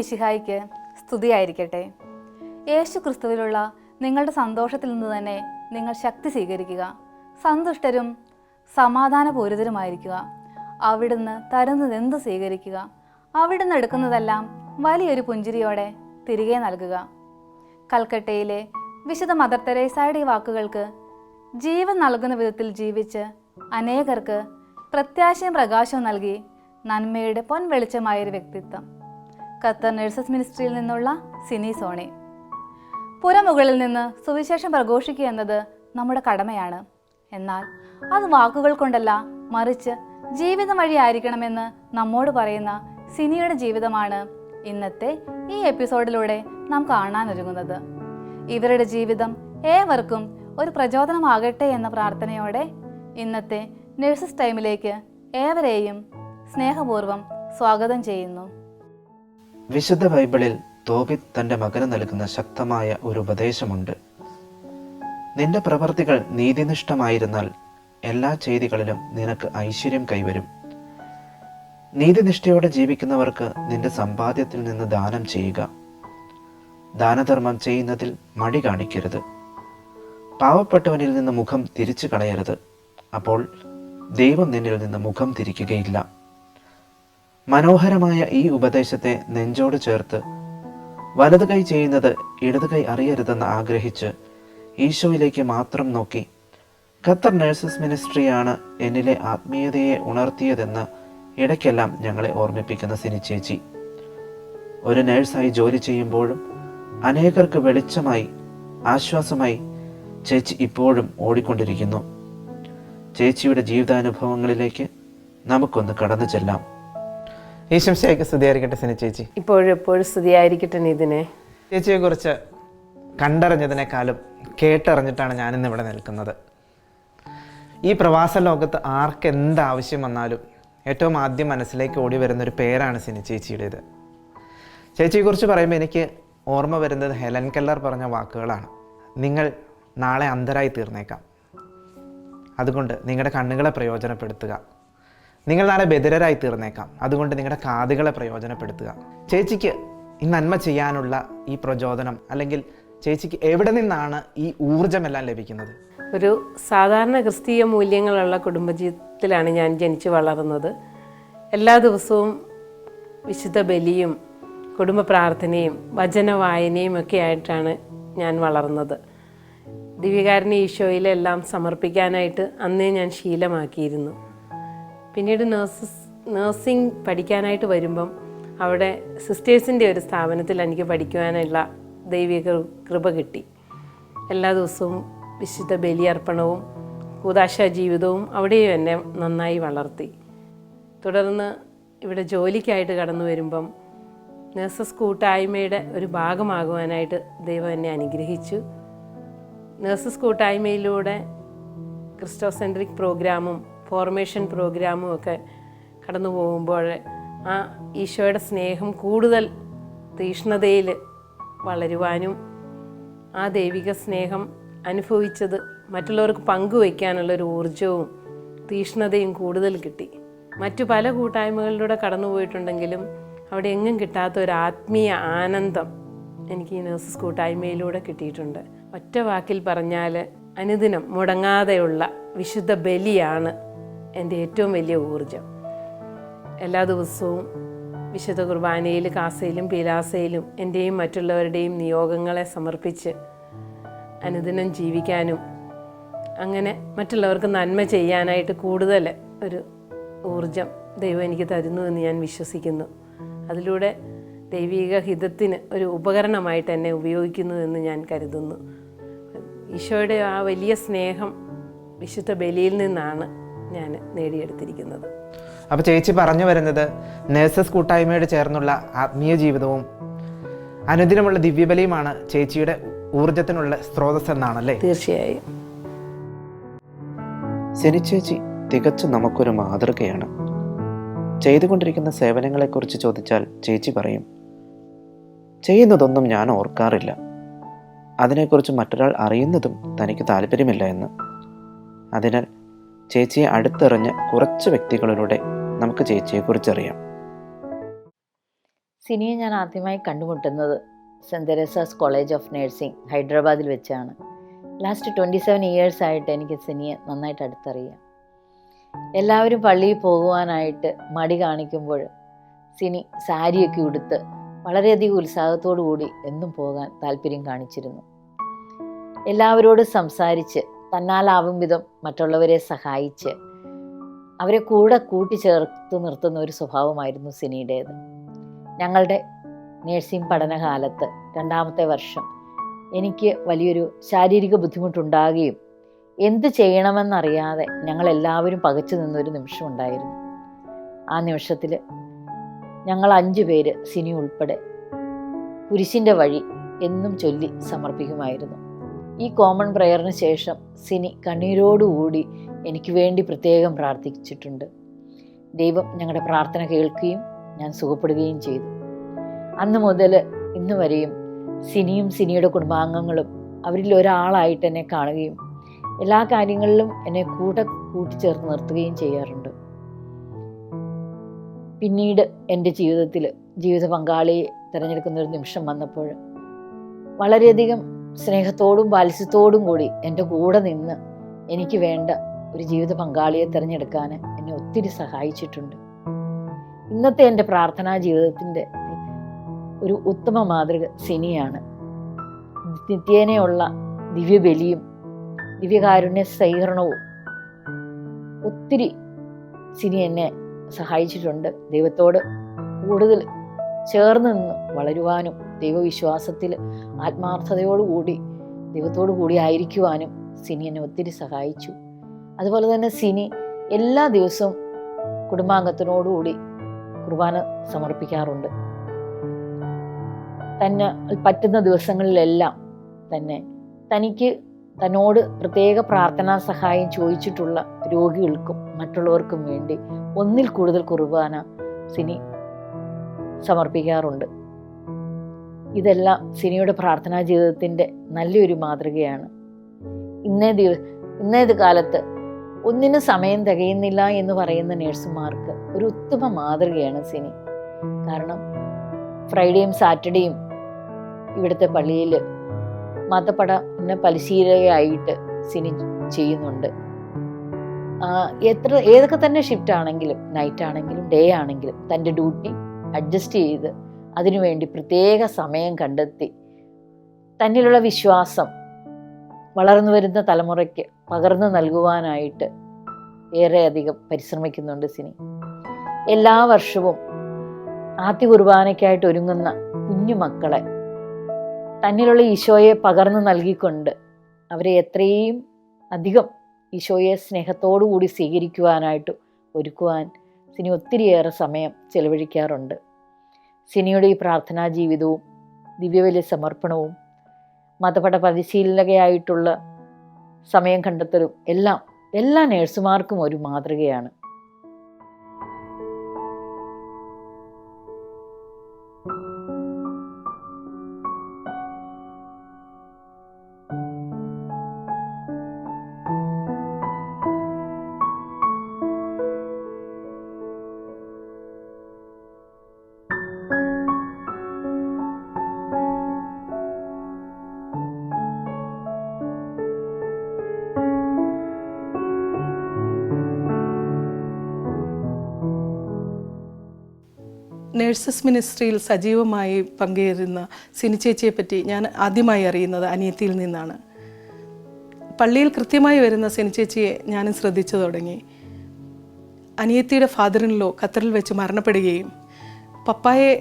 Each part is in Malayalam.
മിശിഹായിക്ക് സ്തുതിയായിരിക്കട്ടെ. യേശു ക്രിസ്തുവിലുള്ള നിങ്ങളുടെ സന്തോഷത്തിൽ നിന്ന് തന്നെ നിങ്ങൾ ശക്തി സ്വീകരിക്കുക. സന്തുഷ്ടരും സമാധാനപൂരിതരുമായിരിക്കുക. അവിടുന്ന് തരുന്നത് എന്ത് സ്വീകരിക്കുക. അവിടുന്ന് എടുക്കുന്നതെല്ലാം വലിയൊരു പുഞ്ചിരിയോടെ തിരികെ നൽകുക. കൽക്കട്ടയിലെ വിശുദ്ധ മദർ തെരേസായുടെ ഈ വാക്കുകൾക്ക് ജീവൻ നൽകുന്ന വിധത്തിൽ ജീവിച്ച് അനേകർക്ക് പ്രത്യാശയും പ്രകാശവും നൽകി നന്മയുടെ പൊൻവെളിച്ചമായൊരു വ്യക്തിത്വം. ഖത്തർ നഴ്സസ് മിനിസ്ട്രിയിൽ നിന്നുള്ള സിനി സോണി. പുരമുകളിൽ നിന്ന് സുവിശേഷം പ്രഘോഷിക്കുക എന്നത് നമ്മുടെ കടമയാണ്. എന്നാൽ അത് വാക്കുകൾ കൊണ്ടല്ല മറിച്ച് ജീവിതം വഴിയായിരിക്കണമെന്ന് നമ്മോട് പറയുന്ന സിനിയുടെ ജീവിതമാണ് ഇന്നത്തെ ഈ എപ്പിസോഡിലൂടെ നാം കാണാനൊരുങ്ങുന്നത്. ഇവരുടെ ജീവിതം ഏവർക്കും ഒരു പ്രചോദനമാകട്ടെ എന്ന പ്രാർത്ഥനയോടെ ഇന്നത്തെ നഴ്സസ് ടൈമിലേക്ക് ഏവരെയും സ്നേഹപൂർവം സ്വാഗതം ചെയ്യുന്നു. വിശുദ്ധ ബൈബിളിൽ തോബിത് തന്റെ മകന് നൽകുന്ന ശക്തമായ ഒരു ഉപദേശമുണ്ട്. നിന്റെ പ്രവർത്തികൾ നീതിനിഷ്ഠമായിരുന്നാൽ എല്ലാ ചെയ്തികളിലും നിനക്ക് ഐശ്വര്യം കൈവരും. നീതിനിഷ്ഠയോടെ ജീവിക്കുന്നവർക്ക് നിന്റെ സമ്പാദ്യത്തിൽ നിന്ന് ദാനം ചെയ്യുക. ദാനധർമ്മം ചെയ്യുന്നതിൽ മടി കാണിക്കരുത്. പാവപ്പെട്ടവനിൽ നിന്ന് മുഖം തിരിച്ചു കളയരുത് അപ്പോൾ ദൈവം നിന്നിൽ നിന്ന് മുഖം തിരിക്കുകയില്ല. മനോഹരമായ ഈ ഉപദേശത്തെ നെഞ്ചോട് ചേർത്ത് വലതു കൈ ചെയ്യുന്നത് ഇടതു കൈ അറിയരുതെന്ന് ആഗ്രഹിച്ച് ഈശോയിലേക്ക് മാത്രം നോക്കി. ഖത്തർ നഴ്സസ് മിനിസ്ട്രിയാണ് എന്നിലെ ആത്മീയതയെ ഉണർത്തിയതെന്ന് ഇടയ്ക്കെല്ലാം ഞങ്ങളെ ഓർമ്മിപ്പിക്കുന്ന സിനി ചേച്ചി. ഒരു നേഴ്സായി ജോലി ചെയ്യുമ്പോഴും അനേകർക്ക് വെളിച്ചമായി ആശ്വാസമായി ചേച്ചി ഇപ്പോഴും ഓടിക്കൊണ്ടിരിക്കുന്നു. ചേച്ചിയുടെ ജീവിതാനുഭവങ്ങളിലേക്ക് നമുക്കൊന്ന് കടന്നു ചെല്ലാം. ഈശംശയ്ക്ക് സ്തുതിയായിരിക്കട്ടെ സിനി ചേച്ചി. ഇപ്പോഴും എപ്പോഴും സ്തുതിയായിരിക്കട്ടെ ഇതിനെ ചേച്ചിയെക്കുറിച്ച് കണ്ടറിഞ്ഞതിനേക്കാളും കേട്ടറിഞ്ഞിട്ടാണ് ഞാനിന്ന് ഇവിടെ നിൽക്കുന്നത്. ഈ പ്രവാസ ലോകത്ത് ആർക്ക് എന്ത് ആവശ്യം വന്നാലും ഏറ്റവും ആദ്യം മനസ്സിലേക്ക് ഓടി വരുന്ന ഒരു പേരാണ് സിനി ചേച്ചിയുടേത്. കുറിച്ച് പറയുമ്പോൾ എനിക്ക് ഓർമ്മ വരുന്നത് ഹെലൻ കെല്ലർ പറഞ്ഞ വാക്കുകളാണ്. നിങ്ങൾ നാളെ അന്ധരായി തീർന്നേക്കാം. അതുകൊണ്ട് നിങ്ങളുടെ കണ്ണുകളെ പ്രയോജനപ്പെടുത്തുക. നിങ്ങൾ നാളെ ബദിരരായി തീർന്നേക്കാം. അതുകൊണ്ട് നിങ്ങളുടെ കാതുകളെ പ്രയോജനപ്പെടുത്തുക. ചേച്ചിക്ക് ഈ നന്മ ചെയ്യാനുള്ള ഈ പ്രചോദനം അല്ലെങ്കിൽ ചേച്ചിക്ക് എവിടെ നിന്നാണ് ഈ ഊർജമെല്ലാം ലഭിക്കുന്നത്? ഒരു സാധാരണ ക്രിസ്തീയ മൂല്യങ്ങളുള്ള കുടുംബജീവിതത്തിലാണ് ഞാൻ ജനിച്ചു വളർന്നത്. എല്ലാ ദിവസവും വിശുദ്ധ ബലിയും കുടുംബ പ്രാർത്ഥനയും വചന വായനയും ഒക്കെ ആയിട്ടാണ് ഞാൻ വളർന്നത്. ദിവ്യകാരനെ ഈശോയിലെല്ലാം സമർപ്പിക്കാനായിട്ട് അന്നേ ഞാൻ ശീലമാക്കിയിരുന്നു. പിന്നീട് നേഴ്സസ് നേഴ്സിംഗ് പഠിക്കാനായിട്ട് വരുമ്പം അവിടെ സിസ്റ്റേഴ്സിന്റെ ഒരു സ്ഥാപനത്തിൽ എനിക്ക് പഠിക്കുവാനുള്ള ദൈവിക കൃപ കിട്ടി. എല്ലാ ദിവസവും വിശുദ്ധ ബലിയർപ്പണവും കൂതാശ ജീവിതവും അവിടെയും എന്നെ നന്നായി വളർത്തി. തുടർന്ന് ഇവിടെ ജോലിക്കായിട്ട് കടന്നു വരുമ്പം നേഴ്സസ് കൂട്ടായ്മയുടെ ഒരു ഭാഗമാകുവാനായിട്ട് ദൈവം എന്നെ അനുഗ്രഹിച്ചു. നേഴ്സസ് കൂട്ടായ്മയിലൂടെ ക്രിസ്റ്റോസെൻട്രിക് പ്രോഗ്രാമും ഫോർമേഷൻ പ്രോഗ്രാമും ഒക്കെ കടന്നു പോകുമ്പോൾ ആ ഈശോയുടെ സ്നേഹം കൂടുതൽ തീഷ്ണതയിൽ വളരുവാനും ആ ദൈവിക സ്നേഹം അനുഭവിച്ചത് മറ്റുള്ളവർക്ക് പങ്കുവയ്ക്കാനുള്ളൊരു ഊർജവും തീഷ്ണതയും കൂടുതൽ കിട്ടി. മറ്റു പല കൂട്ടായ്മകളിലൂടെ കടന്നുപോയിട്ടുണ്ടെങ്കിലും അവിടെ എങ്ങും കിട്ടാത്ത ഒരു ആത്മീയ ആനന്ദം എനിക്ക് ഈ നഴ്സസ് കൂട്ടായ്മയിലൂടെ കിട്ടിയിട്ടുണ്ട്. ഒറ്റ വാക്കിൽ പറഞ്ഞാൽ അനുദിനം മുടങ്ങാതെയുള്ള വിശുദ്ധ ബലിയാണ് എന്റെ ഏറ്റവും വലിയ ഊർജം എല്ലാ ദിവസവും വിശുദ്ധ കുർബാനയിൽ കാസയിലും പീലാസയിലും എന്റെയും മറ്റുള്ളവരുടെയും നിയോഗങ്ങളെ സമർപ്പിച്ച് അനുദിനം ജീവിക്കാനും അങ്ങനെ മറ്റുള്ളവർക്ക് നന്മ ചെയ്യാനായിട്ട് കൂടുതൽ ഒരു ഊർജം ദൈവം എനിക്ക് തരുന്നു എന്ന് ഞാൻ വിശ്വസിക്കുന്നു. അതിലൂടെ ദൈവിക ഹിതത്തിന് ഒരു ഉപകരണമായിട്ട് എന്നെ ഉപയോഗിക്കുന്നു എന്ന് ഞാൻ കരുതുന്നു. ഈശോയുടെ ആ വലിയ സ്നേഹം വിശുദ്ധ ബലിയിൽ നിന്നാണ്. ഞാൻ നേടിയെടുത്തിരിക്കുന്നത്. അപ്പോൾ ചേച്ചി പറഞ്ഞു വരുന്നത് നേഴ്സസ് കൂട്ടായ്മയോട് ചേർന്നുള്ള ആത്മീയ ജീവിതവും അനുദിനമുള്ള ദിവ്യബലിയുമാണ് ചേച്ചിയുടെ ഊർജത്തിനുള്ള സ്രോതസ് എന്നാണല്ലേ തീർച്ചയായും. ശനിച്ചേച്ചി തികച്ചും നമുക്കൊരു മാതൃകയാണ്. ചെയ്തുകൊണ്ടിരിക്കുന്ന സേവനങ്ങളെക്കുറിച്ച് ചോദിച്ചാൽ ചേച്ചി പറയും ചെയ്യുന്നതൊന്നും ഞാൻ ഓർക്കാറില്ല. അതിനെക്കുറിച്ച് മറ്റൊരാൾ അറിയുന്നതും തനിക്ക് താല്പര്യമില്ല എന്ന്. അതിനാൽ ചേച്ചിയെ അടുത്തെറിഞ്ഞ കുറച്ച് വ്യക്തികളിലൂടെ നമുക്ക് ചേച്ചിയെക്കുറിച്ച് അറിയാം സിനിയെ ഞാൻ ആദ്യമായി കണ്ടുമുട്ടുന്നത് saint Teresa's college of nursing ഹൈദരാബാദിൽ വെച്ചാണ്. ലാസ്റ്റ് ട്വന്റി സെവൻ ഇയേഴ്സ് ആയിട്ട് എനിക്ക് സിനിയെ നന്നായിട്ട് അടുത്തറിയാം. എല്ലാവരും പള്ളിയിൽ പോകുവാനായിട്ട് മടി കാണിക്കുമ്പോൾ സിനി സാരിയൊക്കെ ഉടുത്ത് വളരെയധികം ഉത്സാഹത്തോടു കൂടി എന്നും പോകാൻ താല്പര്യം കാണിച്ചിരുന്നു. എല്ലാവരോടും സംസാരിച്ച് തന്നാലാവും വിധം മറ്റുള്ളവരെ സഹായിച്ച് അവരെ കൂടെ കൂട്ടിച്ചേർത്ത് നിർത്തുന്ന ഒരു സ്വഭാവമായിരുന്നു സിനിയുടേത്. ഞങ്ങളുടെ നേഴ്സിംഗ് പഠനകാലത്ത് രണ്ടാമത്തെ വർഷം എനിക്ക് വലിയൊരു ശാരീരിക ബുദ്ധിമുട്ടുണ്ടാകുകയും എന്ത് ചെയ്യണമെന്നറിയാതെ ഞങ്ങൾ എല്ലാവരും പകച്ചു നിന്നൊരു നിമിഷം ഉണ്ടായിരുന്നു ആ നിമിഷത്തിൽ ഞങ്ങൾ അഞ്ചു പേര് സിനി ഉൾപ്പെടെ കുരിശിന്റെ വഴി എന്നും ചൊല്ലി സമർപ്പിക്കുമായിരുന്നു. ഈ കോമൺ പ്രെയറിന് ശേഷം സിനി കണ്ണീരോടുകൂടി എനിക്ക് വേണ്ടി പ്രത്യേകം പ്രാർത്ഥിച്ചിട്ടുണ്ട്. ദൈവം ഞങ്ങളുടെ പ്രാർത്ഥന കേൾക്കുകയും ഞാൻ സുഖപ്പെടുകയും ചെയ്തു. അന്ന് മുതൽ ഇന്ന് വരെയും സിനിയും സിനിയുടെ കുടുംബാംഗങ്ങളും അവരിൽ ഒരാളായിട്ട് എന്നെ കാണുകയും എല്ലാ കാര്യങ്ങളിലും എന്നെ കൂടെ കൂട്ടിച്ചേർത്ത് നിർത്തുകയും ചെയ്യാറുണ്ട്. പിന്നീട് എന്റെ ജീവിതത്തിൽ ജീവിത പങ്കാളിയെ തിരഞ്ഞെടുക്കുന്ന ഒരു നിമിഷം വന്നപ്പോൾ വളരെയധികം സ്നേഹത്തോടും വാത്സ്യത്തോടും കൂടി എന്റെ കൂടെ നിന്ന് എനിക്ക് വേണ്ട ഒരു ജീവിത പങ്കാളിയെ തിരഞ്ഞെടുക്കാൻ എന്നെ ഒത്തിരി സഹായിച്ചിട്ടുണ്ട്. ഇന്നത്തെ എന്റെ പ്രാർത്ഥനാ ജീവിതത്തിന്റെ ഒരു ഉത്തമ മാതൃക സിനിയാണ്. നിത്യേനയുള്ള ദിവ്യബലിയും ദിവ്യകാരുണ്യ സ്വീകരണവും ഒത്തിരി സിനി എന്നെ സഹായിച്ചിട്ടുണ്ട്. ദൈവത്തോട് കൂടുതൽ ചേർന്ന് നിന്ന് വളരുവാനും ദൈവവിശ്വാസത്തിൽ ആത്മാർത്ഥതയോടുകൂടി ദൈവത്തോടു കൂടി ആയിരിക്കുവാനും സിനി എന്നെ ഒത്തിരി സഹായിച്ചു. അതുപോലെ തന്നെ സിനി എല്ലാ ദിവസവും കുടുംബാംഗത്തിനോടുകൂടി കുർബാന സമർപ്പിക്കാറുണ്ട്. തന്നെ പറ്റുന്ന ദിവസങ്ങളിലെല്ലാം തന്നെ തനിക്ക് തന്നോട് പ്രത്യേക പ്രാർത്ഥനാ സഹായം ചോദിച്ചിട്ടുള്ള രോഗികൾക്കും മറ്റുള്ളവർക്കും വേണ്ടി ഒന്നിൽ കൂടുതൽ കുർബാന സിനി സമർപ്പിക്കാറുണ്ട്. ഇതെല്ലാം സിനിയുടെ പ്രാർത്ഥനാ ജീവിതത്തിന്റെ നല്ലൊരു മാതൃകയാണ്. ഇന്നേ ദിവ ഇന്നേത് കാലത്ത് ഒന്നിനും സമയം തികയുന്നില്ല എന്ന് പറയുന്ന നേഴ്സുമാർക്ക് ഒരു ഉത്തമ മാതൃകയാണ് സിനി. കാരണം ഫ്രൈഡേയും സാറ്റർഡേയും ഇവിടുത്തെ പള്ളിയിൽ മതപഠന പരിശീലകയായിട്ട് സിനി ചെയ്യുന്നുണ്ട്. എത്ര ഏതൊക്കെ തന്നെ ഷിഫ്റ്റ് ആണെങ്കിലും നൈറ്റ് ആണെങ്കിലും ഡേ ആണെങ്കിലും തന്റെ ഡ്യൂട്ടി അഡ്ജസ്റ്റ് ചെയ്ത് അതിനുവേണ്ടി പ്രത്യേക സമയം കണ്ടെത്തി. തന്നിലുള്ള വിശ്വാസം വളർന്നു വരുന്ന തലമുറയ്ക്ക് പകർന്നു നൽകുവാനായിട്ട് ഏറെയധികം പരിശ്രമിക്കുന്നുണ്ട് സിനി. എല്ലാ വർഷവും ആദ്യ കുർബാനയ്ക്കായിട്ട് ഒരുങ്ങുന്ന കുഞ്ഞു മക്കളെ തന്നിലുള്ള ഈശോയെ പകർന്നു നൽകിക്കൊണ്ട് അവരെ എത്രയും അധികം ഈശോയെ സ്നേഹത്തോടു കൂടി സ്വീകരിക്കുവാനായിട്ട് ഒരുക്കുവാൻ സിനി ഒത്തിരിയേറെ സമയം ചെലവഴിക്കാറുണ്ട്. സിനിയുടെ ഈ പ്രാർത്ഥനാ ജീവിതവും ദിവ്യവലിയ സമർപ്പണവും മതപഠ പരിശീലകയായിട്ടുള്ള സമയം കണ്ടെത്തലും എല്ലാം എല്ലാ നേഴ്സുമാർക്കും ഒരു മാതൃകയാണ്. നേഴ്സസ് മിനിസ്ട്രിയിൽ സജീവമായി പങ്കുചേരുന്ന സിനിച്ചേച്ചിയെ പറ്റി ഞാൻ ആദ്യമായി അറിയുന്നത് അനിയത്തിയിൽ നിന്നാണ്. പള്ളിയിൽ കൃത്യമായി വരുന്ന സിനി ചേച്ചിയെ ഞാനും ശ്രദ്ധിച്ചു തുടങ്ങി. അനിയത്തിയുടെ ഫാദറിനിലോ ഖത്തറിൽ വെച്ച് മരണപ്പെടുകയും പപ്പായെ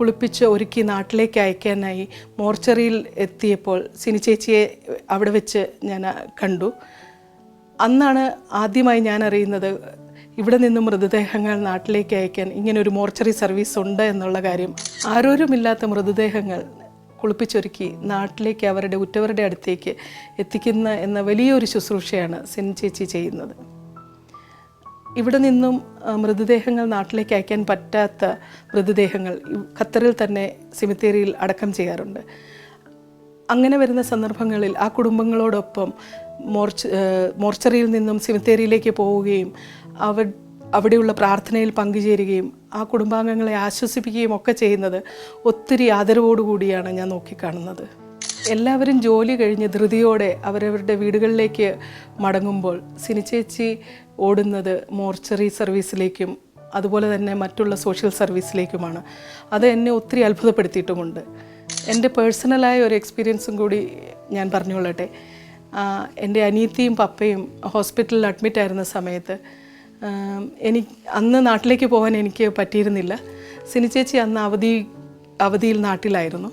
കുളിപ്പിച്ച് ഒരുക്കി നാട്ടിലേക്ക് അയക്കാനായി മോർച്ചറിയിൽ എത്തിയപ്പോൾ സിനി ചേച്ചിയെ അവിടെ വെച്ച് ഞാൻ കണ്ടു. അന്നാണ് ആദ്യമായി ഞാൻ അറിയുന്നത് ഇവിടെ നിന്ന് മൃതദേഹങ്ങൾ നാട്ടിലേക്ക് അയക്കാൻ ഇങ്ങനെ ഒരു മോർച്ചറി സർവീസ് ഉണ്ട് എന്നുള്ള കാര്യം ആരോരുമില്ലാത്ത മൃതദേഹങ്ങൾ കുളിപ്പിച്ചൊരുക്കി നാട്ടിലേക്ക് അവരുടെ ഉറ്റവരുടെ അടുത്തേക്ക് എത്തിക്കുന്ന എന്ന വലിയൊരു ശുശ്രൂഷയാണ് സെൻ ചേച്ചി ചെയ്യുന്നത്. ഇവിടെ നിന്നും മൃതദേഹങ്ങൾ നാട്ടിലേക്ക് അയക്കാൻ പറ്റാത്ത മൃതദേഹങ്ങൾ ഖത്തറിൽ തന്നെ സിമിത്തേരിയിൽ അടക്കം ചെയ്യാറുണ്ട്. അങ്ങനെ വരുന്ന സന്ദർഭങ്ങളിൽ ആ കുടുംബങ്ങളോടൊപ്പം മോർച്ച മോർച്ചറിയിൽ നിന്നും സിമിത്തേരിയിലേക്ക് പോവുകയും അവ അവിടെയുള്ള പ്രാർത്ഥനയിൽ പങ്കുചേരുകയും ആ കുടുംബാംഗങ്ങളെ ആശ്വസിപ്പിക്കുകയും ഒക്കെ ചെയ്യുന്നത് ഒത്തിരി ആദരവോടുകൂടിയാണ് ഞാൻ നോക്കിക്കാണുന്നത്. എല്ലാവരും ജോലി കഴിഞ്ഞ് ധൃതിയോടെ അവരവരുടെ വീടുകളിലേക്ക് മടങ്ങുമ്പോൾ സിനിച്ചേച്ചി ഓടുന്നത് മോർച്ചറി സർവീസിലേക്കും അതുപോലെ തന്നെ മറ്റുള്ള സോഷ്യൽ സർവീസിലേക്കുമാണ്. അത് എന്നെ ഒത്തിരി അത്ഭുതപ്പെടുത്തിയിട്ടുമുണ്ട്. എന്റെ പേഴ്സണലായ ഒരു എക്സ്പീരിയൻസും കൂടി ഞാൻ പറഞ്ഞുകൊള്ളട്ടെ. എന്റെ അനീത്തിയും പപ്പയും ഹോസ്പിറ്റലിൽ അഡ്മിറ്റ് ആയിരുന്ന സമയത്ത് എനിക്ക് അന്ന് നാട്ടിലേക്ക് പോകാൻ എനിക്ക് പറ്റിയിരുന്നില്ല. സിനിച്ചേച്ചി അന്ന് അവധി അവധിയിൽ നാട്ടിലായിരുന്നു.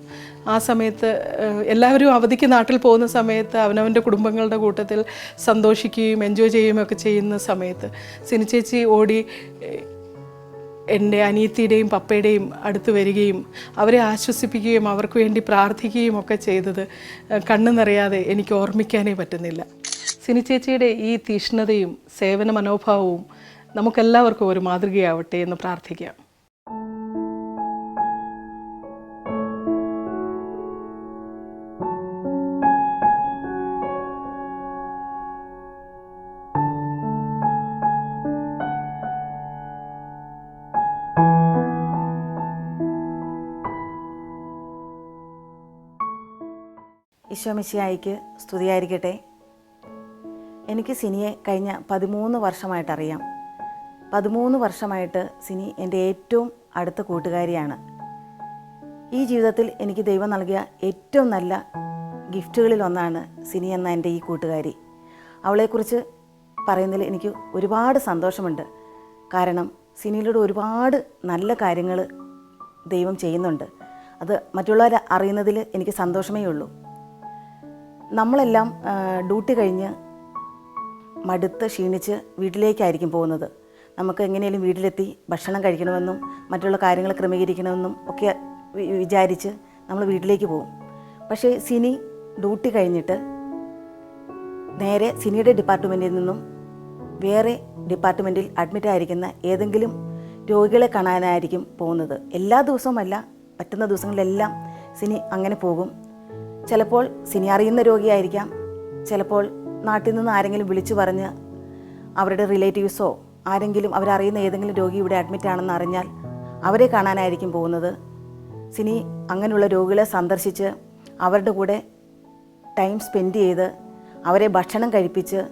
ആ സമയത്ത് എല്ലാവരും അവധിക്ക് നാട്ടിൽ പോകുന്ന സമയത്ത് അവനവന്റെ കുടുംബങ്ങളുടെ കൂട്ടത്തിൽ സന്തോഷിക്കുകയും എൻജോയ് ചെയ്യുകയും ഒക്കെ ചെയ്യുന്ന സമയത്ത് സിനി ചേച്ചി ഓടി എന്റെ അനിയത്തിയുടെയും പപ്പയുടെയും അടുത്ത് വരികയും അവരെ ആശ്വസിപ്പിക്കുകയും അവർക്ക് വേണ്ടി പ്രാർത്ഥിക്കുകയും ഒക്കെ ചെയ്തത് കണ്ണു നിറയാതെ എനിക്ക് ഓർമ്മിക്കാനേ പറ്റുന്നില്ല. സിനി ചേച്ചിയുടെ ഈ തീഷ്ണതയും സേവന മനോഭാവവും നമുക്കെല്ലാവർക്കും ഒരു മാതൃകയാവട്ടെ എന്ന് പ്രാർത്ഥിക്കാം. ഈശോമിശിയായിക്ക് സ്തുതിയായിരിക്കട്ടെ. എനിക്ക് സിനിയെ കഴിഞ്ഞ പതിമൂന്ന് വർഷമായിട്ട് അറിയാം പതിമൂന്ന് വർഷമായിട്ട് സിനി എന്റെ ഏറ്റവും അടുത്ത കൂട്ടുകാരിയാണ്. ഈ ജീവിതത്തിൽ എനിക്ക് ദൈവം നൽകിയ ഏറ്റവും നല്ല ഗിഫ്റ്റുകളിൽ ഒന്നാണ് സിനി എന്ന എന്റെ ഈ കൂട്ടുകാരി. അവളെക്കുറിച്ച് പറയുന്നതിൽ എനിക്ക് ഒരുപാട് സന്തോഷമുണ്ട്. കാരണം സിനിയിലൂടെ ഒരുപാട് നല്ല കാര്യങ്ങൾ ദൈവം ചെയ്യുന്നുണ്ട്. അത് മറ്റുള്ളവർ അറിയുന്നതിൽ എനിക്ക് സന്തോഷമേ ഉള്ളൂ. നമ്മളെല്ലാം ഡ്യൂട്ടി കഴിഞ്ഞ് മടുത്ത് ക്ഷീണിച്ച് വീട്ടിലേക്കായിരിക്കും പോകുന്നത്. നമുക്ക് എങ്ങനെയും വീട്ടിലെത്തി ഭക്ഷണം കഴിക്കണമെന്നും മറ്റുള്ള കാര്യങ്ങൾ ക്രമീകരിക്കണമെന്നും ഒക്കെ വിചാരിച്ച് നമ്മൾ വീട്ടിലേക്ക് പോകും. പക്ഷേ സിനി ഡ്യൂട്ടി കഴിഞ്ഞിട്ട് നേരെ സിനിയുടെ ഡിപ്പാർട്ട്മെന്റിൽ നിന്നും വേറെ ഡിപ്പാർട്ട്മെന്റിൽ അഡ്മിറ്റ് ആയിരിക്കുന്ന ഏതെങ്കിലും രോഗികളെ കാണാനായിരിക്കും പോകുന്നത്. എല്ലാ ദിവസവുമല്ല പറ്റുന്ന ദിവസങ്ങളിലെല്ലാം സിനി അങ്ങനെ പോകും. ചിലപ്പോൾ സിനി അറിയുന്ന രോഗിയായിരിക്കാം ചിലപ്പോൾ നാട്ടിൽ നിന്ന് ആരെങ്കിലും വിളിച്ചു പറഞ്ഞ് അവരുടെ റിലേറ്റീവ്സോ ആരെങ്കിലും അവരറിയുന്ന ഏതെങ്കിലും രോഗി ഇവിടെ അഡ്മിറ്റ് ആണെന്ന് അറിഞ്ഞാൽ അവരെ കാണാനായിരിക്കും പോകുന്നത്. സിനി അങ്ങനെയുള്ള രോഗികളെ സന്ദർശിച്ച് അവരുടെ കൂടെ ടൈം സ്പെൻഡ് ചെയ്ത് അവരെ ഭക്ഷണം കഴിപ്പിച്ച്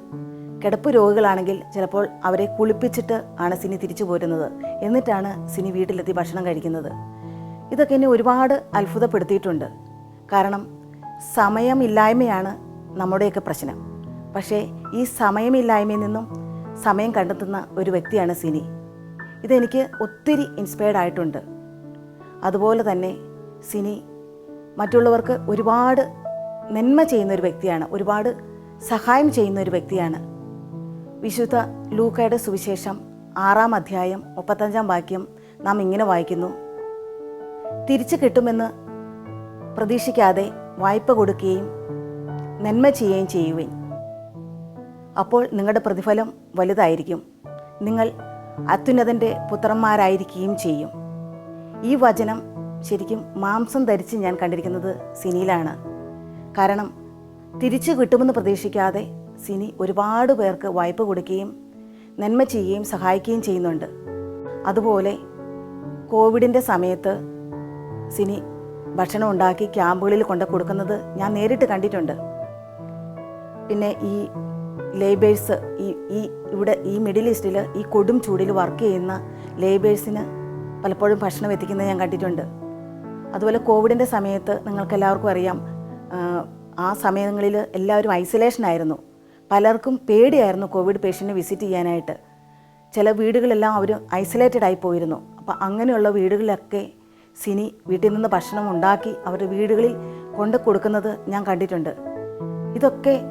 കിടപ്പ് രോഗികളാണെങ്കിൽ ചിലപ്പോൾ അവരെ കുളിപ്പിച്ചിട്ട് ആണ് സിനി തിരിച്ചു പോരുന്നത്. എന്നിട്ടാണ് സിനി വീട്ടിലെത്തി ഭക്ഷണം കഴിക്കുന്നത്. ഇതൊക്കെ എന്നെ ഒരുപാട് അത്ഭുതപ്പെടുത്തിയിട്ടുണ്ട്. കാരണം സമയമില്ലായ്മയാണ് നമ്മുടെയൊക്കെ പ്രശ്നം. പക്ഷേ ഈ സമയമില്ലായ്മയിൽ നിന്നും സമയം കണ്ടെത്തുന്ന ഒരു വ്യക്തിയാണ് സിനി. ഇതെനിക്ക് ഒത്തിരി ഇൻസ്പയർഡ് ആയിട്ടുണ്ട്. അതുപോലെ തന്നെ സിനി മറ്റുള്ളവർക്ക് ഒരുപാട് നന്മ ചെയ്യുന്ന ഒരു വ്യക്തിയാണ് ഒരുപാട് സഹായം ചെയ്യുന്ന ഒരു വ്യക്തിയാണ്. വിശുദ്ധ ലൂക്കയുടെ സുവിശേഷം ആറാം അധ്യായം മുപ്പത്തഞ്ചാം വാക്യം നാം ഇങ്ങനെ വായിക്കുന്നു. തിരിച്ചു കിട്ടുമെന്ന് പ്രതീക്ഷിക്കാതെ വായ്പ കൊടുക്കുകയും നന്മ ചെയ്യുകയും ചെയ്യുവിൻ. അപ്പോൾ നിങ്ങളുടെ പ്രതിഫലം വലുതായിരിക്കും. നിങ്ങൾ അത്യുന്നതന്റെ പുത്രന്മാരായിരിക്കുകയും ചെയ്യും. ഈ വചനം ശരിക്കും മാംസം ധരിച്ച് ഞാൻ കണ്ടിരിക്കുന്നത് സിനിയിലാണ്. കാരണം തിരിച്ചു കിട്ടുമെന്ന് പ്രതീക്ഷിക്കാതെ സിനി ഒരുപാട് പേർക്ക് വായ്പ കൊടുക്കുകയും നന്മ ചെയ്യുകയും സഹായിക്കുകയും ചെയ്യുന്നുണ്ട്. അതുപോലെ കോവിഡിന്റെ സമയത്ത് സിനി ഭക്ഷണം ഉണ്ടാക്കി ക്യാമ്പുകളിൽ കൊണ്ട് കൊടുക്കുന്നത് ഞാൻ നേരിട്ട് കണ്ടിട്ടുണ്ട്. പിന്നെ ഈ ലേബേഴ്സ് ഈ ഈ ഇവിടെ ഈ മിഡിൽ ഈസ്റ്റിൽ ഈ കൊടും ചൂടിൽ വർക്ക് ചെയ്യുന്ന ലേബേഴ്സിന് പലപ്പോഴും ഭക്ഷണം എത്തിക്കുന്നത് ഞാൻ കണ്ടിട്ടുണ്ട്. അതുപോലെ കോവിഡിന്റെ സമയത്ത് നിങ്ങൾക്ക് എല്ലാവർക്കും അറിയാം ആ, സമയങ്ങളിൽ എല്ലാവരും ഐസൊലേഷനായിരുന്നു പലർക്കും പേടിയായിരുന്നു കോവിഡ് പേഷ്യന്റിനെ വിസിറ്റ് ചെയ്യാനായിട്ട്. ചില വീടുകളെല്ലാം അവർ ഐസൊലേറ്റഡ് ആയി പോയിരുന്നു. അപ്പോൾ അങ്ങനെയുള്ള വീടുകളിലൊക്കെ സിനി വീട്ടിൽ നിന്ന് ഭക്ഷണം ഉണ്ടാക്കി അവരുടെ വീടുകളിൽ കൊണ്ട് കൊടുക്കുന്നത് ഞാൻ കണ്ടിട്ടുണ്ട്. ഇതൊക്കെ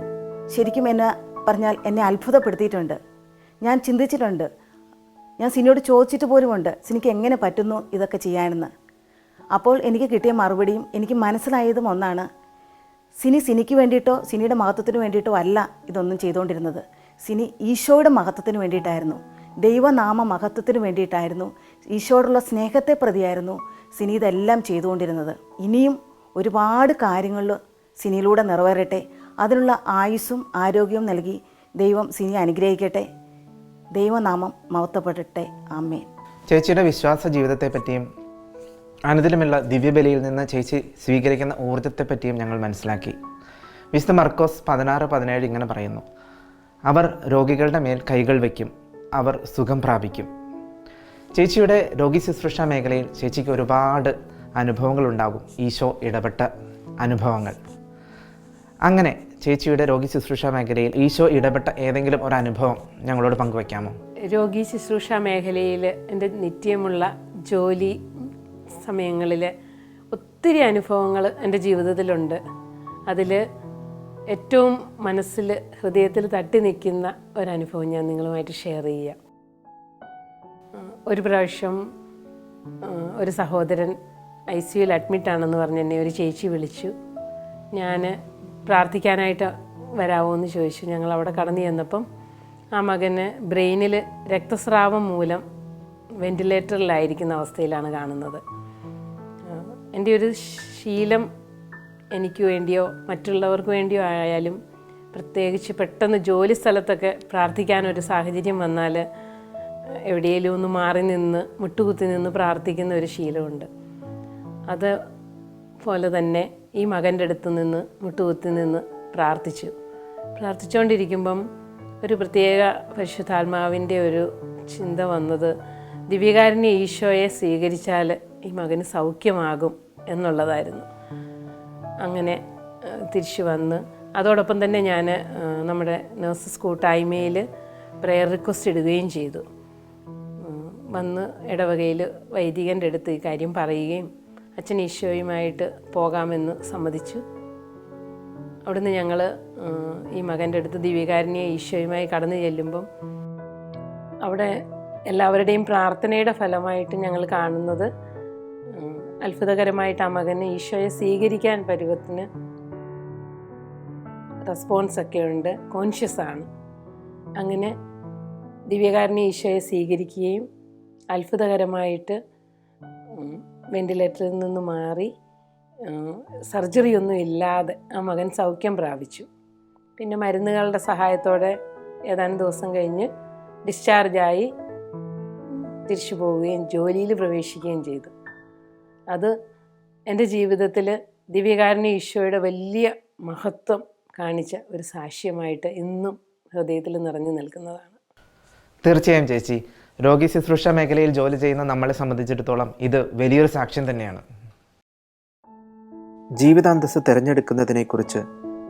ശരിക്കും എന്നെ പറഞ്ഞാൽ എന്നെ അത്ഭുതപ്പെടുത്തിയിട്ടുണ്ട്. ഞാൻ ചിന്തിച്ചിട്ടുണ്ട്. ഞാൻ സിനിയോട് ചോദിച്ചിട്ട് പോലുമുണ്ട് സിനിക്ക് എങ്ങനെ പറ്റുന്നു ഇതൊക്കെ ചെയ്യാനെന്ന്? അപ്പോൾ എനിക്ക് കിട്ടിയ മറുപടിയും എനിക്ക് മനസ്സിലായതും ഒന്നാണ്. സിനി സിനിക്ക് വേണ്ടിയിട്ടോ സിനിയുടെ മഹത്വത്തിന് വേണ്ടിയിട്ടോ അല്ല ഇതൊന്നും ചെയ്തുകൊണ്ടിരുന്നത്. സിനി ഈശോയുടെ മഹത്വത്തിന് വേണ്ടിയിട്ടായിരുന്നു. ദൈവനാമ മഹത്വത്തിന് വേണ്ടിയിട്ടായിരുന്നു. ഈശോയോടുള്ള സ്നേഹത്തെ പ്രതിയായിരുന്നു സിനി ഇതെല്ലാം ചെയ്തുകൊണ്ടിരുന്നത്. ഇനിയും ഒരുപാട് കാര്യങ്ങളിൽ സിനിയിലൂടെ നിറവേറട്ടെ. അതിനുള്ള ആയുസ്സും ആരോഗ്യവും നൽകി ദൈവം സിനി അനുഗ്രഹിക്കട്ടെ. ദൈവനാമം മഹത്വപ്പെടട്ടെ. ആമേൻ. ചേച്ചിയുടെ വിശ്വാസ ജീവിതത്തെ പറ്റിയും അനുദിനമുള്ള ദിവ്യബലിയിൽ നിന്ന് ചേച്ചി സ്വീകരിക്കുന്ന ഊർജത്തെ പറ്റിയും ഞങ്ങൾ മനസ്സിലാക്കി. വിശുദ്ധ മർക്കോസ് പതിനാറ് പതിനേഴ് ഇങ്ങനെ പറയുന്നു. അവർ രോഗികളുടെ മേൽ കൈകൾ വയ്ക്കും അവർ സുഖം പ്രാപിക്കും. ചേച്ചിയുടെ രോഗി ശുശ്രൂഷ മേഖലയിൽ ചേച്ചിക്ക് ഒരുപാട് അനുഭവങ്ങളുണ്ടാകും. ഈശോ ഇടപെട്ട അനുഭവങ്ങൾ. അങ്ങനെ ചേച്ചിയുടെ രോഗി ശുശ്രൂഷ മേഖലയിൽ ഈശോ ഇടപെട്ട ഏതെങ്കിലും ഒരു അനുഭവം ഞങ്ങളോട് പങ്കുവയ്ക്കാമോ? രോഗി ശുശ്രൂഷ മേഖലയിൽ എന്റെ നിത്യമുള്ള ജോലി സമയങ്ങളിൽ ഒത്തിരി അനുഭവങ്ങൾ എന്റെ ജീവിതത്തിലുണ്ട്. അതിൽ ഏറ്റവും മനസ്സിൽ ഹൃദയത്തിൽ തട്ടി നിൽക്കുന്ന ഒരനുഭവം ഞാൻ നിങ്ങളുമായിട്ട് ഷെയർ ചെയ്യാം ഒരു പ്രാവശ്യം ഒരു സഹോദരൻ ഐ സിയുയിൽ അഡ്മിറ്റാണെന്ന് പറഞ്ഞ് എന്നെ ഒരു ചേച്ചി വിളിച്ചു. ഞാൻ പ്രാർത്ഥിക്കാനായിട്ട് വരാമോ എന്ന് ചോദിച്ചു. ഞങ്ങൾ അവിടെ കടന്നു ചെന്നപ്പം ആ മകന് ബ്രെയിനിൽ രക്തസ്രാവം മൂലം വെന്റിലേറ്ററിലായിരിക്കുന്ന അവസ്ഥയിലാണ് കാണുന്നത്. എന്റെ ഒരു ശീലം എനിക്ക് വേണ്ടിയോ മറ്റുള്ളവർക്ക് വേണ്ടിയോ ആയാലും പ്രത്യേകിച്ച് പെട്ടെന്ന് ജോലി സ്ഥലത്തൊക്കെ പ്രാർത്ഥിക്കാനൊരു സാഹചര്യം വന്നാൽ എവിടെയെങ്കിലും ഒന്ന് മാറി നിന്ന് മുട്ടുകുത്തി നിന്ന് പ്രാർത്ഥിക്കുന്ന ഒരു ശീലമുണ്ട്. അത് പോലെ തന്നെ ഈ മകന്റെ അടുത്ത് നിന്ന് മുട്ടുകുത്തി നിന്ന് പ്രാർത്ഥിച്ചു. പ്രാർത്ഥിച്ചുകൊണ്ടിരിക്കുമ്പം ഒരു പ്രത്യേക പരിശുദ്ധാത്മാവിന്റെ ഒരു ചിന്ത വന്നത് ദിവ്യകാരനെ ഈശോയെ സ്വീകരിച്ചാൽ ഈ മകന് സൗഖ്യമാകും എന്നുള്ളതായിരുന്നു. അങ്ങനെ തിരിച്ചു വന്ന് അതോടൊപ്പം തന്നെ ഞാൻ നമ്മുടെ നഴ്സസ് കൂട്ടായ്മയിൽ പ്രെയർ റിക്വസ്റ്റ് ഇടുകയും ചെയ്തു. വന്ന് ഇടവകയിൽ വൈദികന്റെ അടുത്ത് ഈ കാര്യം പറയുകയും അച്ഛൻ ഈശോയുമായിട്ട് പോകാമെന്ന് സമ്മതിച്ചു. അവിടുന്ന് ഞങ്ങൾ ഈ മകന്റെ അടുത്ത് ദിവ്യകാരണിയെ ഈശോയുമായി കടന്നു ചെല്ലുമ്പം അവിടെ എല്ലാവരുടെയും പ്രാർത്ഥനയുടെ ഫലമായിട്ട് ഞങ്ങൾ കാണുന്നത് അത്ഭുതകരമായിട്ട് ആ മകന് ഈശോയെ സ്വീകരിക്കാൻ പരുവത്തിന് റെസ്പോൺസൊക്കെ ഉണ്ട്. കോൺഷ്യസ് ആണ്. അങ്ങനെ ദിവ്യകാരനെ ഈശോയെ സ്വീകരിക്കുകയും അത്ഭുതകരമായിട്ട് വെന്റിലേറ്ററിൽ നിന്ന് മാറി സർജറി ഒന്നും ഇല്ലാതെ ആ മകൻ സൗഖ്യം പ്രാപിച്ചു. പിന്നെ മരുന്നുകളുടെ സഹായത്തോടെ ഏതാനും ദിവസം കഴിഞ്ഞ് ഡിസ്ചാർജായി തിരിച്ചു പോവുകയും ജോലിയിൽ പ്രവേശിക്കുകയും ചെയ്തു. അത് എന്റെ ജീവിതത്തിൽ ദിവ്യകാരുണ്യ ഈശോയുടെ വലിയ മഹത്വം കാണിച്ച ഒരു സാക്ഷ്യമായിട്ട് ഇന്നും ഹൃദയത്തിൽ നിറഞ്ഞു നിൽക്കുന്നതാണ്. തീർച്ചയായും ചേച്ചി. രോഗി ശുശ്രൂഷ മേഖലയിൽ ജോലി ചെയ്യുന്ന നമ്മളെ സംബന്ധിച്ചിടത്തോളം ഇത് വലിയൊരു സാക്ഷ്യം തന്നെയാണ്. ജീവിതാന്തസ് തിരഞ്ഞെടുക്കുന്നതിനെക്കുറിച്ച്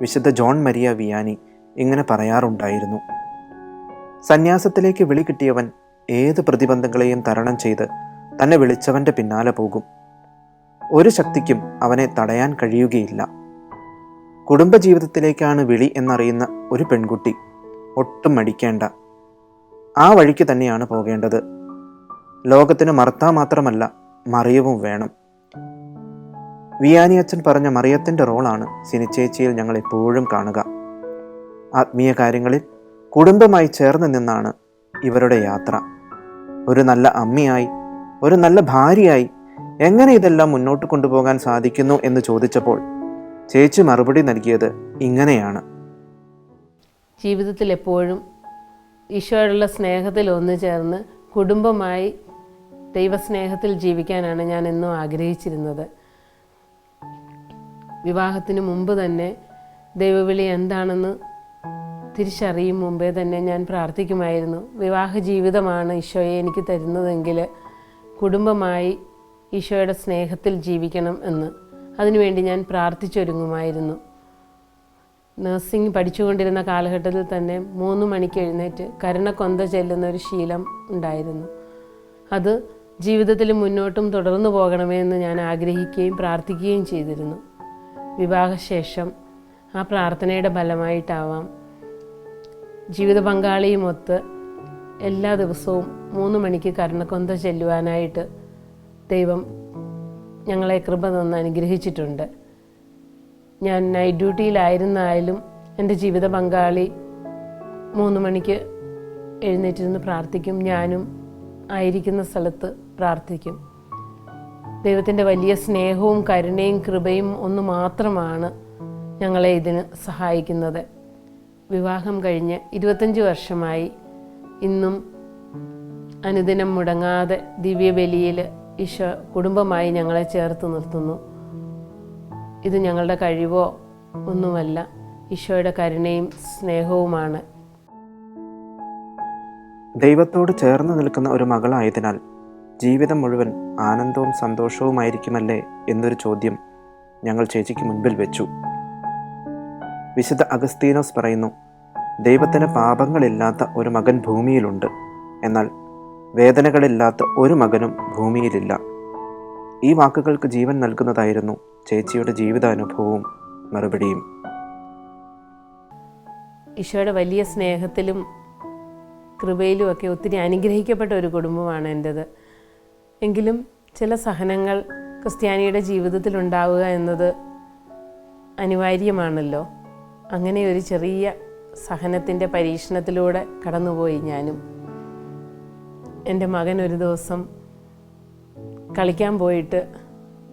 വിശുദ്ധ ജോൺ മരിയ വിയാനി ഇങ്ങനെ പറയാറുണ്ടായിരുന്നു. സന്യാസത്തിലേക്ക് വിളി കിട്ടിയവൻ ഏത് പ്രതിബന്ധങ്ങളെയും തരണം ചെയ്ത് തന്നെ വിളിച്ചവന്റെ പിന്നാലെ പോകും. ഒരു ശക്തിക്കും അവനെ തടയാൻ കഴിയുകയില്ല. കുടുംബജീവിതത്തിലേക്കാണ് വിളി എന്നറിയുന്ന ഒരു പെൺകുട്ടി ഒട്ടും മടിക്കേണ്ട. ആ വഴിക്ക് തന്നെയാണ് പോകേണ്ടത്. ലോകത്തിന് മർത്ത മാത്രമല്ല മറിയവും വേണം. വിയാനി അച്ഛൻ പറഞ്ഞ മറിയത്തിന്റെ റോളാണ് സിനിച്ചേച്ചിയിൽ ഞങ്ങൾ എപ്പോഴും കാണുക. ആത്മീയ കാര്യങ്ങളിൽ കുടുംബമായി ചേർന്ന് നിന്നാണ് ഇവരുടെ യാത്ര. ഒരു നല്ല അമ്മയായി ഒരു നല്ല ഭാര്യയായി എങ്ങനെ ഇതെല്ലാം മുന്നോട്ട് കൊണ്ടുപോകാൻ സാധിക്കുന്നു എന്ന് ചോദിച്ചപ്പോൾ ചേച്ചി മറുപടി നൽകിയത് ഇങ്ങനെയാണ്. ജീവിതത്തിൽ എപ്പോഴും ഈശോയോടുള്ള സ്നേഹത്തിൽ ഒന്നു ചേർന്ന് കുടുംബമായി ദൈവസ്നേഹത്തിൽ ജീവിക്കാനാണ് ഞാൻ എന്നും ആഗ്രഹിച്ചിരുന്നത്. വിവാഹത്തിന് മുമ്പ് തന്നെ ദൈവവിളി എന്താണെന്ന് തിരിച്ചറിയും മുമ്പേ തന്നെ ഞാൻ പ്രാർത്ഥിക്കുമായിരുന്നു. വിവാഹ ജീവിതമാണ് ഈശോയെ എനിക്ക് തരുന്നതെങ്കിൽ കുടുംബമായി ഈശോയുടെ സ്നേഹത്തിൽ ജീവിക്കണം എന്ന്. അതിനുവേണ്ടി ഞാൻ പ്രാർത്ഥിച്ചൊരുങ്ങുമായിരുന്നു. നഴ്സിംഗ് പഠിച്ചുകൊണ്ടിരുന്ന കാലഘട്ടത്തിൽ തന്നെ മൂന്ന് മണിക്ക് എഴുന്നേറ്റ് കരുണക്കൊന്ത ചെല്ലുന്ന ഒരു ശീലം ഉണ്ടായിരുന്നു. അത് ജീവിതത്തിൽ മുന്നോട്ടും തുടർന്നു പോകണമെന്ന് ഞാൻ ആഗ്രഹിക്കുകയും പ്രാർത്ഥിക്കുകയും ചെയ്തിരുന്നു. വിവാഹശേഷം ആ പ്രാർത്ഥനയുടെ ഫലമായിട്ടാവാം ജീവിത പങ്കാളിയുമൊത്ത് എല്ലാ ദിവസവും മൂന്ന് മണിക്ക് കരുണക്കൊന്ത ചെല്ലുവാനായിട്ട് ദൈവം ഞങ്ങളെ കൃപ തന്ന് അനുഗ്രഹിച്ചിട്ടുണ്ട്. ഞാൻ നൈറ്റ് ഡ്യൂട്ടിയിലായിരുന്നാലും എന്റെ ജീവിത പങ്കാളി മൂന്ന് മണിക്ക് എഴുന്നേറ്റിരുന്ന് പ്രാർത്ഥിക്കും. ഞാനും ആയിരിക്കുന്ന സ്ഥലത്ത് പ്രാർത്ഥിക്കും. ദൈവത്തിന്റെ വലിയ സ്നേഹവും കരുണയും കൃപയും ഒന്ന് മാത്രമാണ് ഞങ്ങളെ ഇതിന് സഹായിക്കുന്നത്. വിവാഹം കഴിഞ്ഞ് ഇരുപത്തഞ്ച് വർഷമായി ഇന്നും അനുദിനം മുടങ്ങാതെ ദിവ്യബലിയിൽ ഈശോ കുടുംബമായി ഞങ്ങളെ ചേർത്ത് നിർത്തുന്നു. ഇത് ഞങ്ങളുടെ കഴിവോ ഒന്നുമല്ല. ഈശോയുടെ കരുണയും സ്നേഹവുമാണ്. ദൈവത്തോട് ചേർന്ന് നിൽക്കുന്ന ഒരു മകളായതിനാൽ ജീവിതം മുഴുവൻ ആനന്ദവും സന്തോഷവുമായിരിക്കുമല്ലേ എന്നൊരു ചോദ്യം ഞങ്ങൾ ചേച്ചിക്ക് മുൻപിൽ വെച്ചു. വിശുദ്ധ അഗസ്തീനോസ് പറയുന്നു ദൈവത്തിന് പാപങ്ങളില്ലാത്ത ഒരു മകൻ ഭൂമിയിലുണ്ട്. എന്നാൽ വേദനകളില്ലാത്ത ഒരു മകനും ഭൂമിയിലില്ല. ഈ വാക്കുകൾക്ക് ജീവൻ നൽകുന്നതായിരുന്നു ചേച്ചിയുടെ ജീവിതാനുഭവവും മറുപടിയും. ഈശോയുടെ വലിയ സ്നേഹത്തിലും കൃപയിലുമൊക്കെ ഒത്തിരി അനുഗ്രഹിക്കപ്പെട്ട ഒരു കുടുംബമാണ് എന്റെത് എങ്കിലും ചില സഹനങ്ങൾ ക്രിസ്ത്യാനിയുടെ ജീവിതത്തിൽ ഉണ്ടാവുക എന്നത് അനിവാര്യമാണല്ലോ. അങ്ങനെ ഒരു ചെറിയ സഹനത്തിന്റെ പരീക്ഷണത്തിലൂടെ കടന്നുപോയി ഞാനും. എന്റെ മകൻ ഒരു ദിവസം കളിക്കാൻ പോയിട്ട്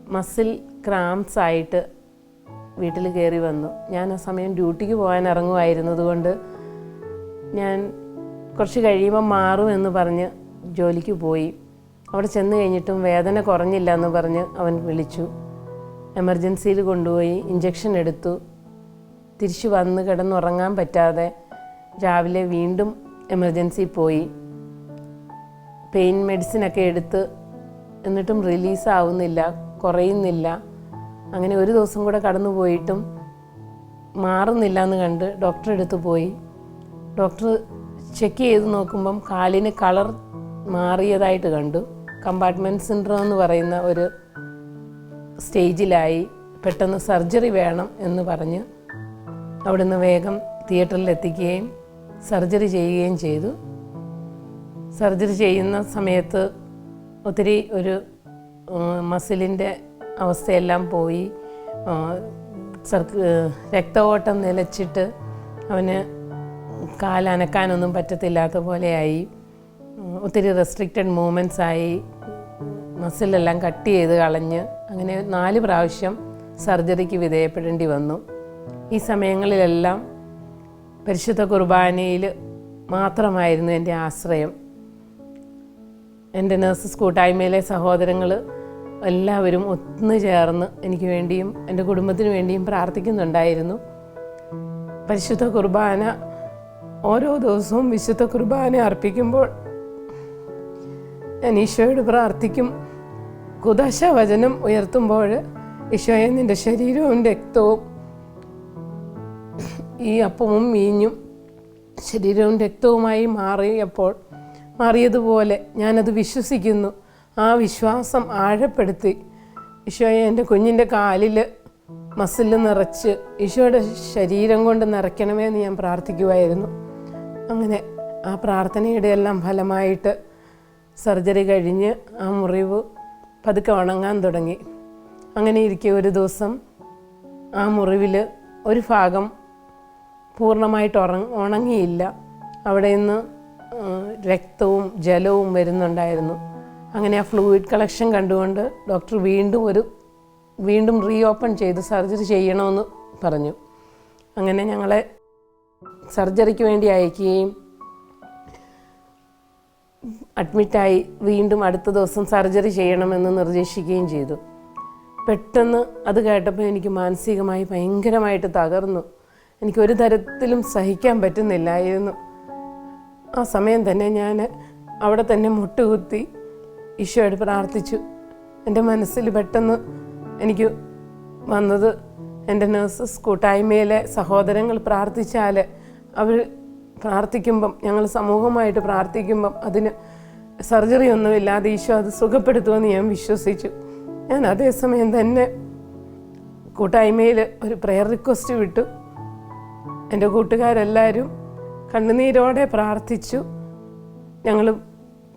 മസിൽ ക്രാംസ് ആയിട്ട് വീട്ടിൽ കയറി വന്നു. ഞാൻ ആ സമയം ഡ്യൂട്ടിക്ക് പോകാൻ ഇറങ്ങുമായിരുന്നതുകൊണ്ട് ഞാൻ കുറച്ച് കഴിയുമ്പോൾ മാറും എന്ന് പറഞ്ഞ് ജോലിക്ക് പോയി. അവിടെ ചെന്ന് കഴിഞ്ഞിട്ടും വേദന കുറഞ്ഞില്ല എന്ന് പറഞ്ഞ് അവൻ വിളിച്ചു. എമർജൻസിയിൽ കൊണ്ടുപോയി ഇഞ്ചക്ഷൻ എടുത്തു. തിരിച്ചു വന്ന് കിടന്നുറങ്ങാൻ പറ്റാതെ രാവിലെ വീണ്ടും എമർജൻസി പോയി. പെയിൻ മെഡിസിനൊക്കെ എടുത്ത് എന്നിട്ടും റിലീസാവുന്നില്ല കുറയുന്നില്ല. അങ്ങനെ ഒരു ദിവസം കൂടെ കടന്നു പോയിട്ടും മാറുന്നില്ല എന്ന് കണ്ട് ഡോക്ടറെ അടുത്ത് പോയി. ഡോക്ടർ ചെക്ക് ചെയ്ത് നോക്കുമ്പം കാലിന് കളർ മാറിയതായിട്ട് കണ്ടു. കമ്പാർട്ട്മെന്റ് സിൻഡ്രോം എന്ന് പറയുന്ന ഒരു സ്റ്റേജിലായി പെട്ടെന്ന് സർജറി വേണം എന്ന് പറഞ്ഞ് അവിടുന്ന് വേഗം തിയേറ്ററിൽ എത്തിക്കുകയും സർജറി ചെയ്യുകയും ചെയ്തു. സർജറി ചെയ്യുന്ന സമയത്ത് ഒത്തിരി ഒരു മസിലിന്റെ അവസ്ഥയെല്ലാം പോയി. രക്തഓട്ടം നിലച്ചിട്ട് അവന് കാലനക്കാനൊന്നും പറ്റത്തില്ലാത്ത പോലെയായി. ഒത്തിരി റെസ്ട്രിക്റ്റഡ് മൂവ്മെൻസ് ആയി. മസിലെല്ലാം കട്ട് ചെയ്ത് കളഞ്ഞ് അങ്ങനെ നാല് പ്രാവശ്യം സർജറിക്ക് വിധേയപ്പെടേണ്ടി വന്നു. ഈ സമയങ്ങളിലെല്ലാം പരിശുദ്ധ കുർബാനയിൽ മാത്രമായിരുന്നു എന്റെ ആശ്രയം. എന്റെ നഴ്സസ് കൂട്ടായ്മയിലെ സഹോദരങ്ങൾ എല്ലാവരും ഒന്നു ചേർന്ന് എനിക്ക് വേണ്ടിയും എന്റെ കുടുംബത്തിന് വേണ്ടിയും പ്രാർത്ഥിക്കുന്നുണ്ടായിരുന്നു. പരിശുദ്ധ കുർബാന ഓരോ ദിവസവും വിശുദ്ധ കുർബാന അർപ്പിക്കുമ്പോൾ ഞാൻ ഈശോയോട് പ്രാർത്ഥിക്കും. കുദശ വചനം ഉയർത്തുമ്പോൾ ഈശോയെ നിന്റെ ശരീരവും രക്തവും ഈ അപ്പവും മീഞ്ഞും ശരീരവും രക്തവുമായി മാറിയപ്പോൾ മാറിയതുപോലെ ഞാനത് വിശ്വസിക്കുന്നു. ആ വിശ്വാസം ആഴപ്പെടുത്തി. ഈശോയെ എന്റെ കുഞ്ഞിന്റെ കാലിൽ മസിൽ നിറച്ച് ഈശോയുടെ ശരീരം കൊണ്ട് നിറയ്ക്കണമേ എന്ന് ഞാൻ പ്രാർത്ഥിക്കുമായിരുന്നു അങ്ങനെ ആ പ്രാർത്ഥനയുടെ എല്ലാം ഫലമായിട്ട് സർജറി കഴിഞ്ഞ് ആ മുറിവ് പതുക്കെ ഉണങ്ങാൻ തുടങ്ങി. അങ്ങനെ ഇരിക്കെ ഒരു ദിവസം ആ മുറിവിൽ ഒരു ഭാഗം പൂർണമായിട്ട് ഉറങ്ങ ഉണങ്ങിയില്ല. അവിടെ നിന്ന് രക്തവും ജലവും വരുന്നുണ്ടായിരുന്നു. അങ്ങനെ ആ ഫ്ലൂയിഡ് കളക്ഷൻ കണ്ടുകൊണ്ട് ഡോക്ടർ വീണ്ടും ഒരു വീണ്ടും റീ ഓപ്പൺ ചെയ്ത് സർജറി ചെയ്യണമെന്ന് പറഞ്ഞു. അങ്ങനെ ഞങ്ങളെ സർജറിക്ക് വേണ്ടി അയക്കുകയും അഡ്മിറ്റായി വീണ്ടും അടുത്ത ദിവസം സർജറി ചെയ്യണമെന്ന് നിർദ്ദേശിക്കുകയും ചെയ്തു. പെട്ടെന്ന് അത് കേട്ടപ്പോൾ എനിക്ക് മാനസികമായി ഭയങ്കരമായിട്ട് തകർന്നു. എനിക്കൊരു തരത്തിലും സഹിക്കാൻ പറ്റുന്നില്ലായിരുന്നു. ആ സമയം തന്നെ ഞാൻ അവിടെ തന്നെ മുട്ടുകുത്തി ഈശോയോട് പ്രാർത്ഥിച്ചു. എന്റെ മനസ്സിൽ പെട്ടെന്ന് എനിക്ക് വന്നത് എന്റെ നഴ്സസ് കൂട്ടായ്മയിലെ സഹോദരങ്ങൾ പ്രാർത്ഥിച്ചാൽ അവർ പ്രാർത്ഥിക്കുമ്പം ഞങ്ങൾ സമൂഹമായിട്ട് പ്രാർത്ഥിക്കുമ്പം അതിന് സർജറി ഒന്നുമില്ലാതെ ഈശോ അത് സുഖപ്പെടുത്തുമെന്ന് ഞാൻ വിശ്വസിച്ചു. ഞാൻ അതേസമയം തന്നെ കൂട്ടായ്മയിൽ ഒരു പ്രെയർ റിക്വസ്റ്റ് വിട്ടു. എന്റെ കൂട്ടുകാരെല്ലാവരും കണ്ണുനീരോടെ പ്രാർത്ഥിച്ചു. ഞങ്ങൾ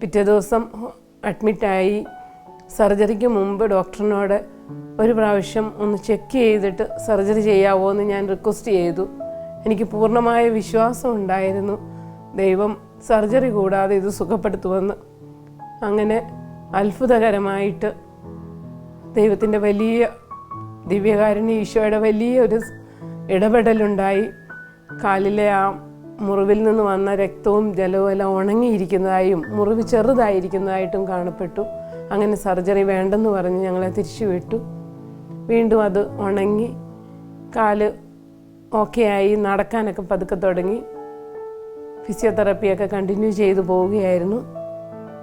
പിറ്റേ ദിവസം അഡ്മിറ്റായി. സർജറിക്ക് മുമ്പ് ഡോക്ടറിനോട് ഒരു പ്രാവശ്യം ഒന്ന് ചെക്ക് ചെയ്തിട്ട് സർജറി ചെയ്യാവോ എന്ന് ഞാൻ റിക്വസ്റ്റ് ചെയ്തു. എനിക്ക് പൂർണമായ വിശ്വാസം ഉണ്ടായിരുന്നു. ദൈവം സർജറി കൂടാതെ ഇത് സുഖപ്പെടുത്തുമെന്ന്. അങ്ങനെ അത്ഭുതകരമായിട്ട് ദൈവത്തിന്റെ വലിയ ദിവ്യകാരുണ്യ ഈശോയുടെ വലിയൊരു ഇടപെടലുണ്ടായി. കാലിലെ ആ മുറിവിൽ നിന്ന് വന്ന രക്തവും ജലവും എല്ലാം ഉണങ്ങിയിരിക്കുന്നതായും മുറിവ് ചെറുതായിരിക്കുന്നതായിട്ടും കാണപ്പെട്ടു. അങ്ങനെ സർജറി വേണ്ടെന്ന് പറഞ്ഞ് ഞങ്ങളെ തിരിച്ചു വിട്ടു വീണ്ടും അത് ഉണങ്ങി കാൽ ഓക്കെ ആയി നടക്കാനൊക്കെ പതുക്കെ തുടങ്ങി. ഫിസിയോതെറപ്പിയൊക്കെ കണ്ടിന്യൂ ചെയ്തു പോവുകയായിരുന്നു.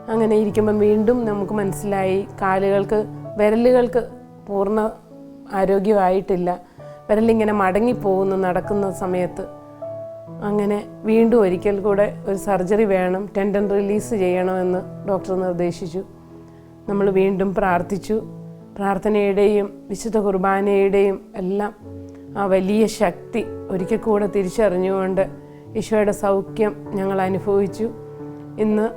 അങ്ങനെ ഇരിക്കുമ്പം വീണ്ടും നമുക്ക് മനസ്സിലായി കാലുകൾക്ക് വിരലുകൾക്ക് പൂർണ ആരോഗ്യമായിട്ടില്ല. വിരലിങ്ങനെ മടങ്ങിപ്പോകുന്നു നടക്കുന്ന സമയത്ത്. അങ്ങനെ വീണ്ടും ഒരിക്കൽ കൂടെ ഒരു സർജറി വേണം ടെൻഡൻ റിലീസ് ചെയ്യണമെന്ന് ഡോക്ടർ നിർദ്ദേശിച്ചു. നമ്മൾ വീണ്ടും പ്രാർത്ഥിച്ചു. പ്രാർത്ഥനയുടെയും വിശുദ്ധ കുർബാനയുടെയും എല്ലാം ആ വലിയ ശക്തി ഒരിക്കൽ കൂടെ തിരിച്ചറിഞ്ഞുകൊണ്ട് ഈശോയുടെ സൗഖ്യം ഞങ്ങൾ അനുഭവിച്ചു. ഇന്ന്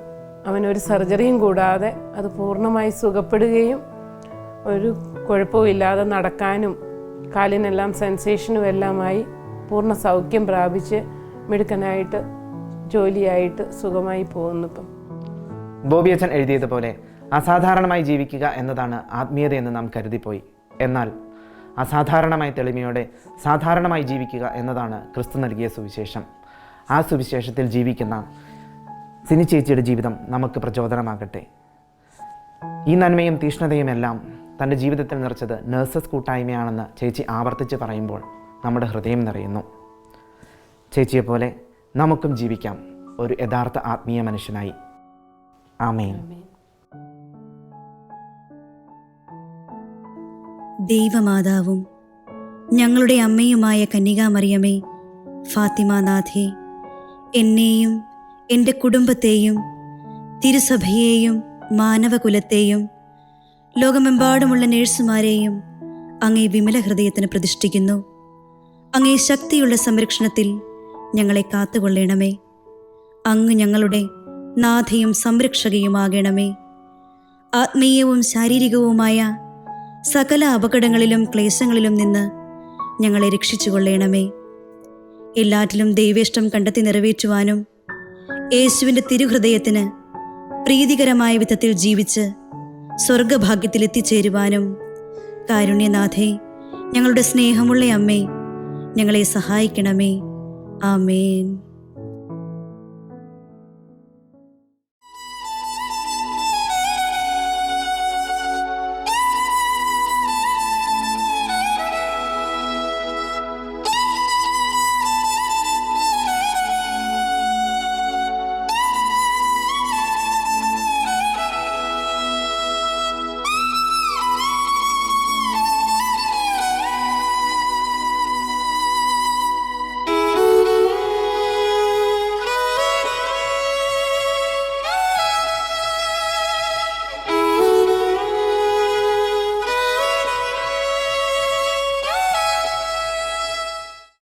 അവനൊരു സർജറിയും കൂടാതെ അത് പൂർണമായി സുഖപ്പെടുകയും ഒരു കുഴപ്പമില്ലാതെ നടക്കാനും കാലിനെല്ലാം സെൻസേഷനും എല്ലാമായി പൂർണ സൗഖ്യം പ്രാപിച്ച് മിടുക്കനായിട്ട് ജോലിയായിട്ട് സുഖമായി പോകുന്നു ഇപ്പം. ബോബി അച്ഛൻ എഴുതിയതുപോലെ അസാധാരണമായി ജീവിക്കുക എന്നതാണ് ആത്മീയതയെന്ന് നാം കരുതിപ്പോയി. എന്നാൽ അസാധാരണമായ തെളിമയോടെ സാധാരണമായി ജീവിക്കുക എന്നതാണ് ക്രിസ്തു നൽകിയ സുവിശേഷം. ആ സുവിശേഷത്തിൽ ജീവിക്കുന്ന സിനി ചേച്ചിയുടെ ജീവിതം നമുക്ക് പ്രചോദനമാകട്ടെ. ഈ നന്മയും തീഷ്ണതയും എല്ലാം തന്റെ ജീവിതത്തിൽ നിറച്ചത് നഴ്സസ് കൂട്ടായ്മയാണെന്ന് ചേച്ചി ആവർത്തിച്ച് പറയുമ്പോൾ നമ്മുടെ ഹൃദയം നിറയുന്നു. ചേച്ചിയെപ്പോലെ നമുക്കും ജീവിക്കാം ഒരു യഥാർത്ഥ ആത്മീയ മനുഷ്യനായി. ആമേൻ. ദൈവമാതാവും ഞങ്ങളുടെ അമ്മയുമായ കന്യകാമറിയമേ ഫാത്തിമാനാഥേ എന്നെയും എന്റെ കുടുംബത്തെയും തിരുസഭയെയും മാനവകുലത്തെയും ലോകമെമ്പാടുമുള്ള നേഴ്സുമാരെയും അങ്ങേ വിമല ഹൃദയത്തിന് പ്രതിഷ്ഠിക്കുന്നു. അങ്ങേ ശക്തിയുള്ള സംരക്ഷണത്തിൽ ഞങ്ങളെ കാത്തുകൊള്ളണമേ. അങ്ങ് ഞങ്ങളുടെ നാഥയും സംരക്ഷകയുമാകണമേ. ആത്മീയവും ശാരീരികവുമായ സകല അപകടങ്ങളിലും ക്ലേശങ്ങളിലും നിന്ന് ഞങ്ങളെ രക്ഷിച്ചുകൊള്ളണമേ. എല്ലാറ്റിലും ദൈവേഷ്ടം കണ്ടെത്തി നിറവേറ്റുവാനും യേശുവിന്റെ തിരുഹൃദയത്തിന് പ്രീതികരമായ വിധത്തിൽ ജീവിച്ച് സ്വർഗഭാഗ്യത്തിൽ എത്തിച്ചേരുവാനും കാരുണ്യനാഥേ ഞങ്ങളുടെ സ്നേഹമുള്ള അമ്മേ ഞങ്ങളെ സഹായിക്കണമേ. ആമേൻ